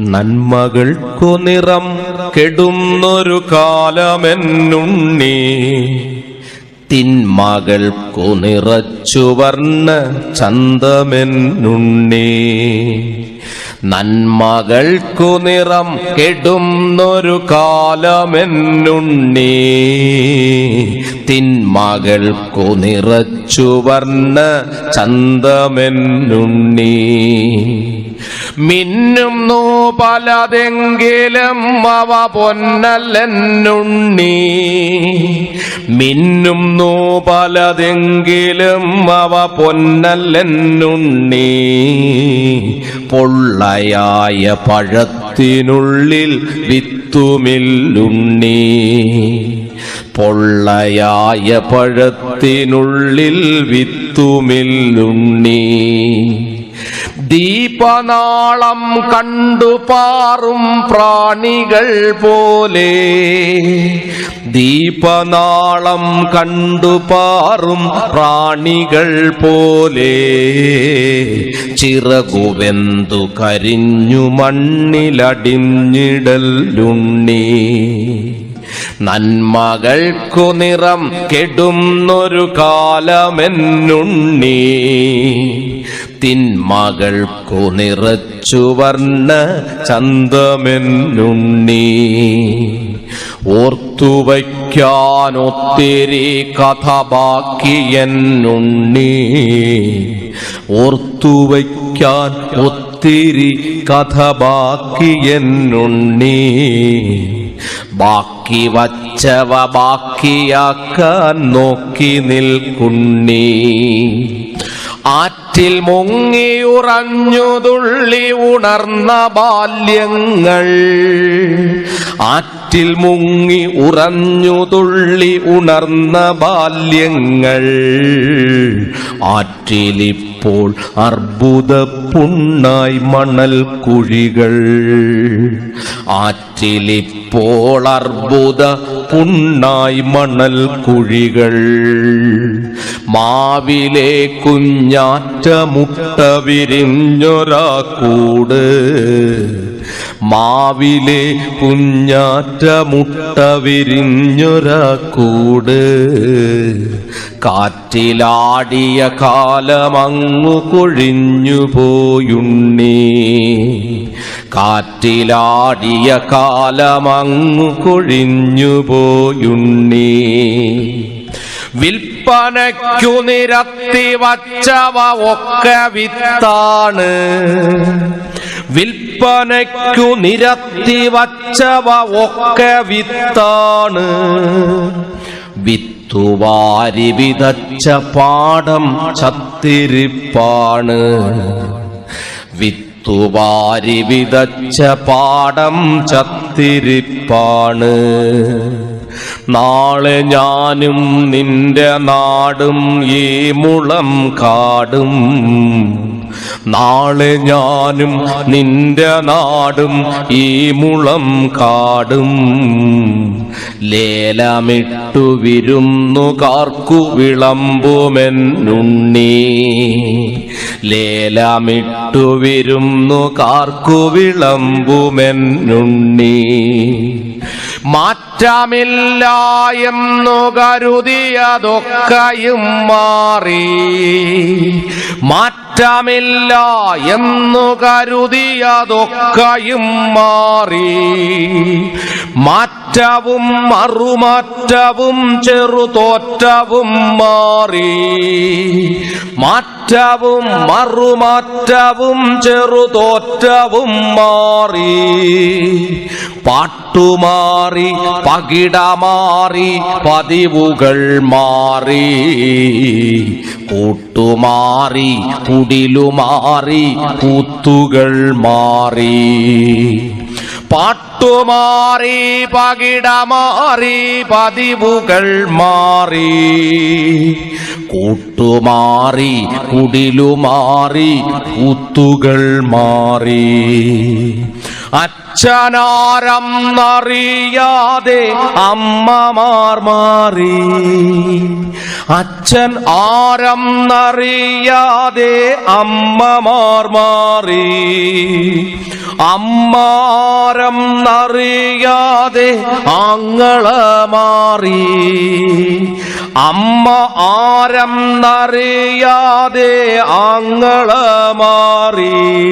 നന്മകൾക്കു നിറം കെടുന്നൊരു കാലമെന്നുണ്ണി. തിന്മകൾക്കു നിറച്ചു വർണ ചന്തമെന്നുണ്ണി. നന്മകൾക്കു നിറം കെടുന്നൊരു കാലമെന്നുണ്ണി. തിന്മകൾക്കു നിറച്ചു വർണ ചന്തമെന്നുണ്ണി. മിന്നുന്നു പലതെങ്കിലും അവ പൊന്നല്ലെന്നുണ്ണി. മിന്നുന്നു പലതെങ്കിലും അവ പൊന്നല്ലെന്നുണ്ണി. പൊള്ളയായ പഴത്തിനുള്ളിൽ വിത്തുമില്ലുണ്ണി. പൊള്ളയായ പഴത്തിനുള്ളിൽ വിത്തുമില്ലുണ്ണി. ദീപനാളം കണ്ടു പാറും പ്രാണികൾ പോലെ. ദീപനാളം കണ്ടു പാറും പ്രാണികൾ പോലെ. ചിറകുവെന്തു കരിഞ്ഞു മണ്ണിലടിഞ്ഞിടലുണ്ണി. നന്മകൾക്കു നിറം കെടുന്നൊരു കാലമെന്നുണ്ണി. തിന്മകൾക്കു നിറച്ചു വർണ ചന്തമെന്നുണ്ണി. ഓർത്തുവയ്ക്കാനൊത്തിരി കഥ ബാക്കിയെന്നുണ്ണി ഓർത്തുവയ്ക്കാൻ ഒത്തിരി കഥ ബാക്കിയെന്നുണ്ണി ബാക്കി വച്ചവ ബാക്കിയാക്കാൻ നോക്കി നിൽക്കുന്നീ ആറ്റിൽ മുങ്ങിയുറഞ്ഞുതുള്ളി ഉണർന്ന ബാല്യങ്ങൾ. ആറ്റിൽ മുങ്ങി ഉറഞ്ഞു തുള്ളി ഉണർന്ന ബാല്യങ്ങൾ. ആറ്റിലിപ്പോൾ അർബുദ പുണ്ണായി മണൽ കുഴികൾ. ആറ്റിലിപ്പോൾ അർബുദ പുണ്ണായി മണൽ കുഴികൾ. മാവിലെ കുഞ്ഞാറ്റ മുട്ട വിരിഞ്ഞൊരാ കൂട്. മാവിലെ കുഞ്ഞാറ്റ മുട്ട വിരിഞ്ഞൊരക്കൂട് കാറ്റിലാടിയ കാലമങ്ങു കൊഴിഞ്ഞു പോയുണ്ണി. കാറ്റിലാടിയ കാലമങ്ങു കൊഴിഞ്ഞു പോയുണ്ണി. വിൽപ്പനയ്ക്കു നിരത്തി വച്ചവ ഒക്കെ വിത്താണ്. വിൽപ്പനയ്ക്കു നിരത്തി വച്ചവ ഒക്കെ വിത്താണ്. വിത്തുവാരി വിതച്ച പാടം ചത്തിരിപ്പാണ്. വിത്തുവാരി വിതച്ച പാടം ചത്തിരിപ്പാണ്. നാളെ ഞാനും നിന്റെ നാടും ഈ മുളം കാടും. നാളെ ഞാനും നിന്റെ നാടും ഈ മുളം കാടും. ലേലമിട്ടു വിരുന്നു കാർക്കു വിളമ്പുമെന്നുണ്ണി. ലേലമിട്ടു വിരുന്നു കാർക്കു വിളമ്പുമെന്നുണ്ണി. മാറ്റമില്ല എന്നു കരുതിയതൊക്കെയും മാറി. മാറ്റമില്ല എന്നു കരുതിയതൊക്കെയും മാറി. മാറ്റവും മറുമാറ്റവും ചെറുതോറ്റവും മാറി. മാറ്റവും മറുമാറ്റവും ചെറുതോറ്റവും മാറി. പാട്ടുമാറി പകിടമാറി പതിവുകൾ മാറി. കൂട്ടുമാറി കുടിലുമാറി കൂത്തുകൾ മാറി. പാട്ടുമാറി പകിടമാറി പതിവുകൾ മാറി. കൂട്ടുമാറി കുടിലുമാറി കൂത്തുകൾ മാറി. അച്ഛനാരം അറിയാതെ അമ്മമാർ മാറി. അച്ഛൻ ആരം അറിയാതെ അമ്മമാർ മാറി. അമ്മാരം അറിയാതെ ആങ്ങള മാറി. അമ്മ ആരം അറിയാതെ ആങ്ങള മാറി.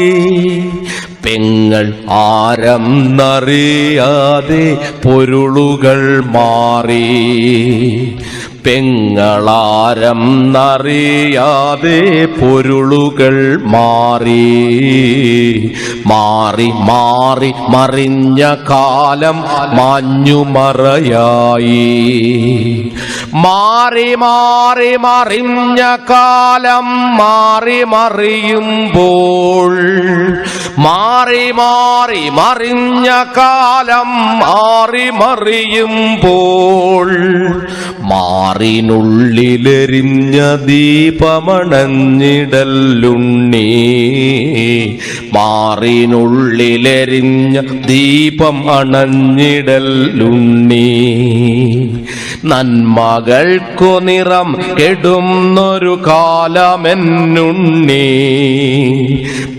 പെങ്ങൾ ആരം നറിയാതെ പൊരുളുകൾ മാറി. പെങ്ങളാരം നറിയാതെ പൊരുളുകൾ മാറി. മാറി മാറി മറിഞ്ഞ കാലം മാഞ്ഞുമറയായി. മാറി മാറി മറിഞ്ഞ കാലം മാറി മറിയുമ്പോൾ മാറി മാറി മറിഞ്ഞ കാലം മാറി മറിയുമ്പോൾ മാറിനുള്ളിലെരിഞ്ഞ ദീപമണഞ്ഞിടല്ലുണ്ണി. മാറിനുള്ളിലെരിഞ്ഞ ദീപം അണഞ്ഞിടല്ലുണ്ണി. നന്മകൾക്കു നിറം കെടുന്നൊരു കാലമെന്നുണ്ണി.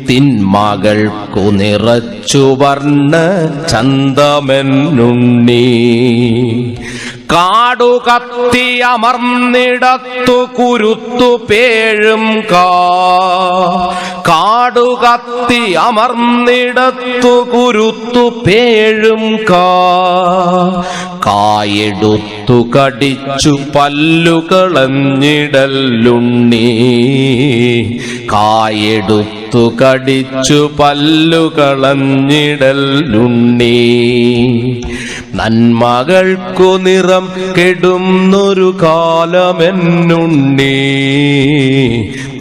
തിന്മകൾക്കു നിറച്ചു വർണ ചന്തമെന്നുണ്ണി. കാടു കുരുത്തു പേഴും കാടുകത്തി കാടു കത്തി അമർന്നിടത്തു കുരുത്തു പേഴും കായെടുത്തു കടിച്ചു പല്ലുകളഞ്ഞിടല്ലുണ്ണി കായെടുത്തു കടിച്ചു പല്ലുകളഞ്ഞിടല്ലുണ്ണി നന്മകൾക്കു നിറം കെടുന്നൊരു കാലമെന്നുണ്ണി.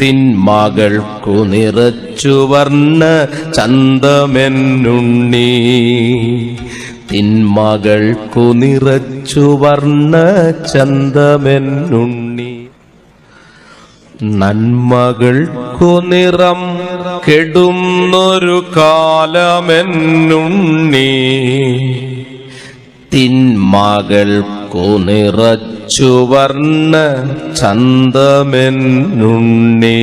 തിന്മകൾക്കു നിറച്ചു വർണ ചന്തമെന്നുണ്ണി. തിന്മകൾക്കു നിറച്ചു വർണ ചന്തമെന്നുണ്ണി. നന്മകൾക്കു നിറം കെടുന്നൊരു കാലമെന്നുണ്ണി. തിന്മകൾക്കു നിറച്ചു വർണ ചന്തമെന്നുണ്ണി.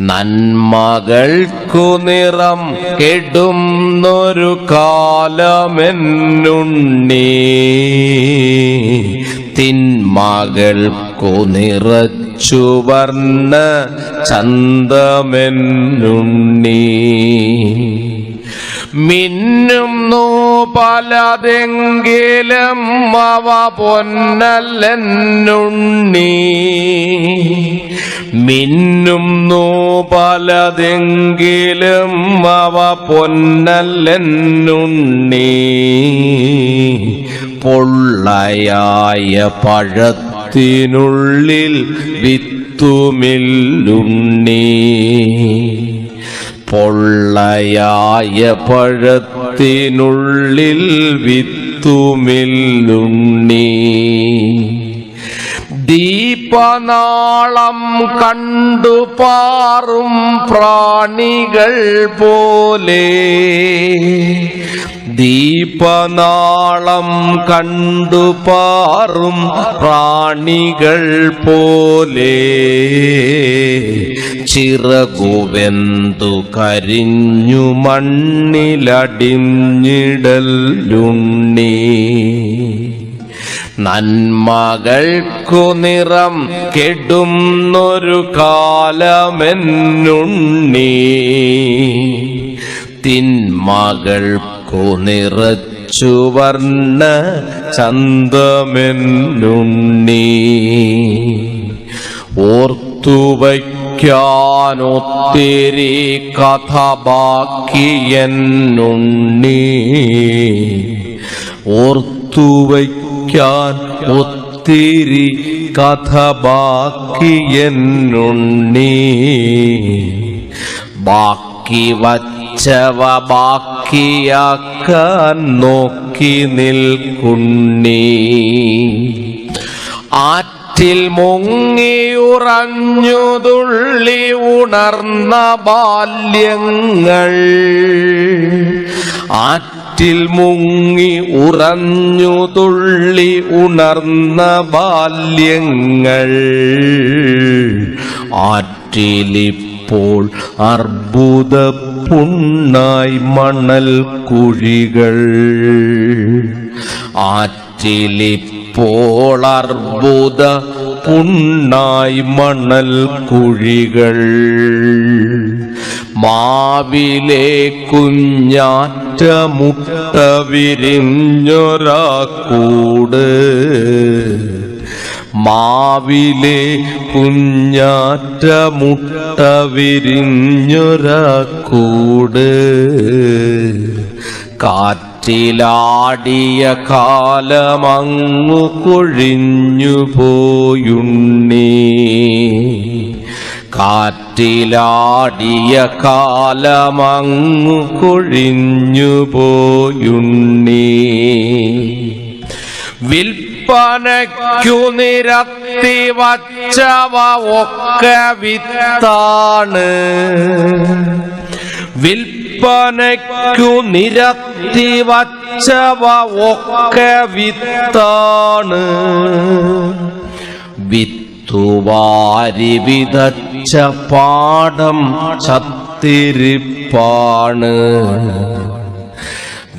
നന്മകൾക്കു നിറം കെടുന്നൊരു കാലമെന്നുണ്ണി. തിന്മകൾക്കു നിറച്ചു വർണ ചന്തമെന്നുണ്ണി. മിന്നും പലതെങ്കിലും അവ പൊന്നല്ലെന്നുണ്ണി. മിന്നും പലതെങ്കിലും അവ പൊന്നല്ലെന്നുണ്ണി. പൊള്ളയായ പഴത്തിനുള്ളിൽ വിത്തുമില്ലുണ്ണി. പൊള്ളയായ പഴത്തിനുള്ളിൽ വിത്തുമില്ലുണ്ണി. ദീപനാളം കണ്ടു പാറും പ്രാണികൾ പോലെ. ദീപനാളം കണ്ടു പാറും പ്രാണികൾ പോലെ. ചിറകുവെന്തു കരിഞ്ഞു മണ്ണിലടിഞ്ഞിടല്ലുണ്ണി നന്മകൾക്കു നിറം കെടുന്നൊരു കാലമെന്നുണ്ണി. തിന്മകൾക്കു നിറച്ചു വർണ ചന്തമെന്നുണ്ണി. ഓർത്തുവയ്ക്കാനൊത്തിരി കഥ ബാക്കിയെന്നുണ്ണി ഓർത്തുവയ്ക്കാൻ ഒത്തിരി കഥ ബാക്കിയെന്നുണ്ണി ബാക്കി വച്ചവ ബാക്കിയാക്കാൻ നോക്കി നിൽക്കുണ്ണി. ആറ്റിൽ മുങ്ങിയുറഞ്ഞുതുള്ളി ഉണർന്ന ബാല്യങ്ങൾ. ആറ്റിൽ മുങ്ങി ഉറഞ്ഞു തുള്ളി ഉണർന്ന ബാല്യങ്ങൾ. ആറ്റിലിപ്പോൾ അർബുദ പുണ്ണായി മണൽ കുഴികൾ. ആറ്റിലിപ്പോൾ അർബുദ പുണ്ണായി മണൽ കുഴികൾ. മാവിലെ കുഞ്ഞാറ്റ മുട്ട വിരിഞ്ഞൊരാക്കൂട്. മാവിലെ കുഞ്ഞാറ്റ മുട്ട വിരിഞ്ഞൊരാക്കൂട്. കാറ്റിലാടിയ കാലമങ്ങു കൊഴിഞ്ഞു പോയുണ്ണി കാറ്റിലാടിയ കാലമങ്ങു കൊഴിഞ്ഞു പോയുണ്ണി. വിൽപ്പനയ്ക്കു നിരത്തി വച്ചവ ഒക്കെ വിത്താണ്. വിൽപ്പനയ്ക്കു നിരത്തി വച്ചവ ഒക്കെ വിത്താണ്. വിതച്ച പാടം ചത്തിരിപ്പാണ്.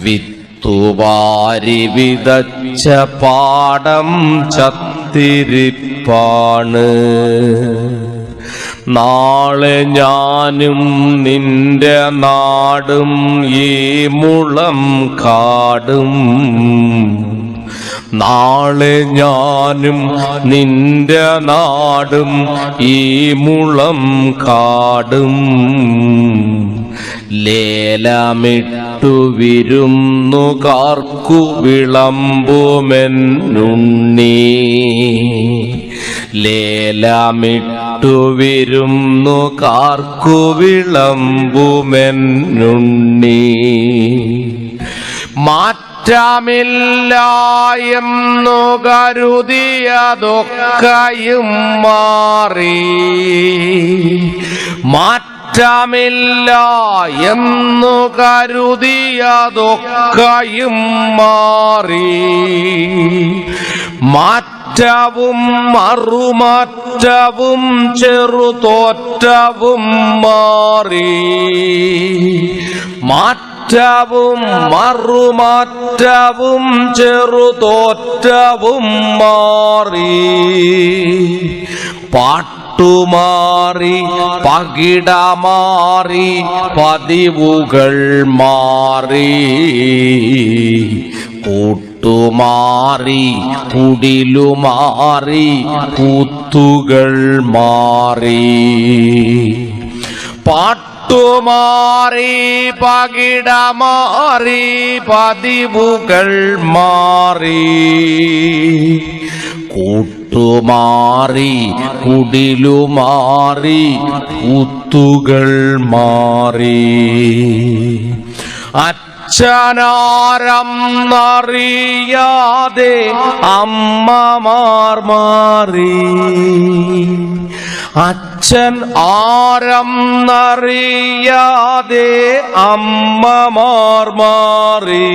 വിത്തുവാരി വിതച്ച പാടം ചത്തിരിപ്പാണ്. നാളെ ഞാനും നിന്റെ നാടും ഈ മുളം കാടും. നാളെ ഞാനും നിന്റെ നാടും ഈ മുളം കാടും. ലേലമിട്ടു വിരുന്നു കാർക്കു വിളമ്പുമെന്നുണ്ണി. ലേലമിട്ടു വിരുന്നു കാർക്കു വിളമ്പുമെന്നുണ്ണി. മാറ്റമില്ല എന്നു കരുതിയതൊക്കെയും മാറി. മാറ്റമില്ല എന്നു കരുതിയതൊക്കെയും മാറി. മാറ്റവും മറുമാറ്റവും ചെറുതോറ്റവും മാറി. മാറ്റവും മറുമാറ്റവും ചെറുതോറ്റവും മാറി. പാട്ടുമാറി പകിടമാറി പതിവുകൾ മാറി. കൂട്ടുമാറി കുടിലുമാറി കൂത്തുകൾ മാറി. പാട്ടുമാറി പകിടമാറി പതിവുകൾ മാറി. കൂട്ടുമാറി കുടിലുമാറി കൂത്തുകൾ മാറി. അച്ഛനാരം അറിയാതെ അമ്മമാർ മാറി. അച്ഛൻ ആരം അറിയാതെ അമ്മമാർ മാറി.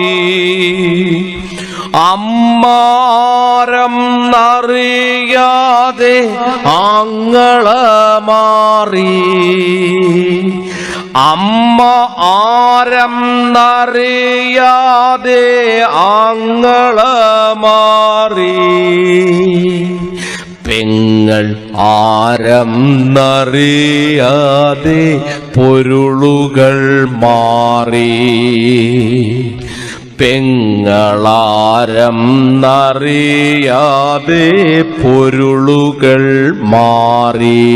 അമ്മാരം നറിയാതെ ആങ്ങള മാറി. അമ്മ ആരം നറിയാതെ ആങ്ങള മാറി. പെങ്ങൾ ആരം നറിയാതെ പൊരുളുകൾ മാറി. പെങ്ങളാരം നറിയാതെ പൊരുളുകൾ മാറി.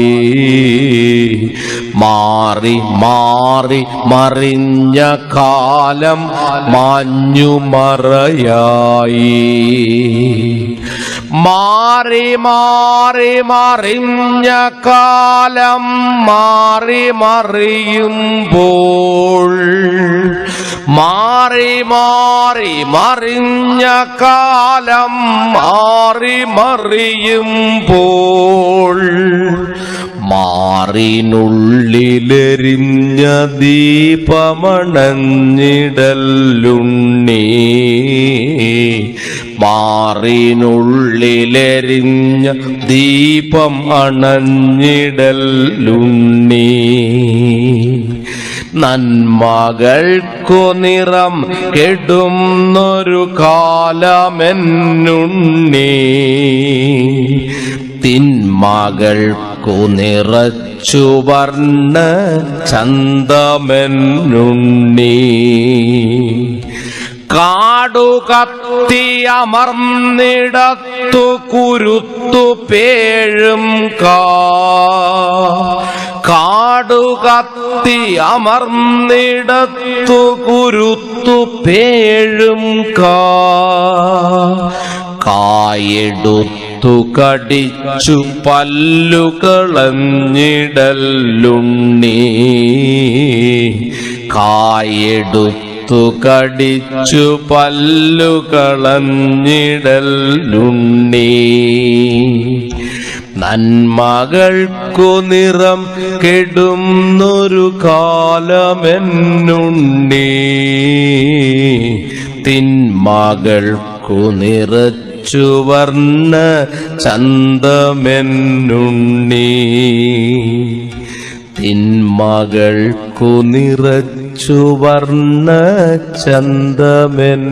മാറി മാറി മറിഞ്ഞ കാലം മാഞ്ഞു മറയായി മാറി മാറി മറിഞ്ഞ കാലം മാറി മറിയുമ്പോൾ മാറി മാറി മറിഞ്ഞ കാലം മാറി മറിയുമ്പോൾ മാറിനുള്ളിലെരിഞ്ഞ ദീപമണഞ്ഞിടല്ലുണ്ണി മാറിനുള്ളിലെരിഞ്ഞ ദീപം അണഞ്ഞിടലുണ്ണി. നന്മകൾക്കു നിറം കെടുന്നൊരു കാലമെന്നുണ്ണി. തിന്മകൾക്കു നിറച്ചു വർണ ചന്തമെന്നുണ്ണി. കാടു കത്തിയമർന്നിടത്തു കുരുത്തു പേഴും കാ. കാടു കത്തി അമർന്നിടത്തു കുരുത്തു പേഴും കാ. കായെടുത്തു കടിച്ചു പല്ലുകളഞ്ഞിടലുണ്ണി. കായെടുത്തു കടിച്ചു പല്ലുകളഞ്ഞിടലുണ്ണി. നന്മകൾക്കു നിറം കെടുന്നൊരു കാലമെന്നുണ്ണി. തിന്മകൾക്കു നിറച്ചു വർണ ചന്തമെന്നുണ്ണി. തിന്മകൾക്കു നിറച്ചു വർണ ചന്തമെന്നുണ്ണി